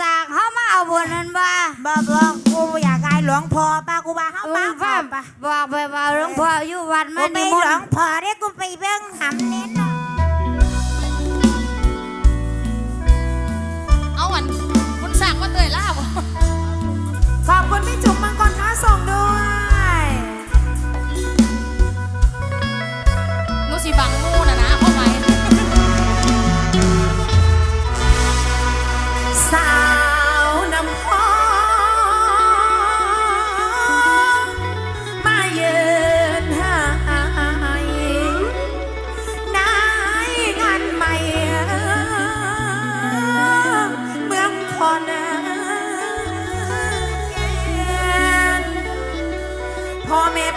สร้ากเขามาเอาบุญนั้นบ่บ่บ่กูบ่อยากอายหลวงพ่อป้ากูว่าเฮาหลป้าวงพ่อปะบอกไปว่าหลวงพ่ออยู่วัดกูมาไปนิหมลนวงต์พ่อเด้กูไปเบิ่งหำเน้นเนาะเอาอันคุณสั่งมาเตยล่าบ่ขอบคุณพี่จุ๋มมังกรค้าส่งด้วย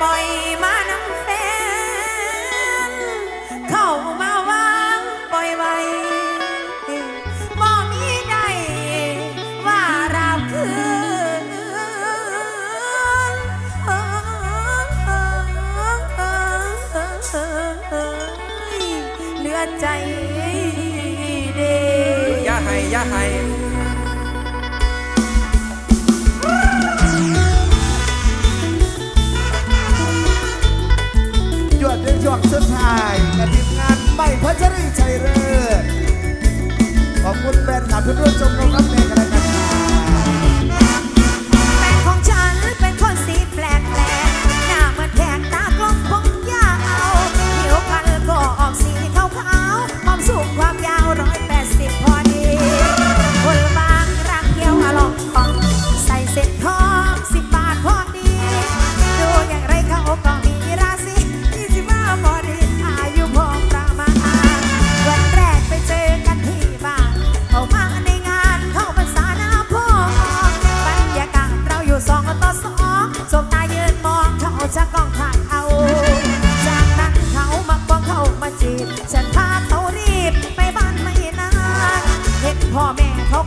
พ่อแม่ป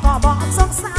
อบอกสงสาร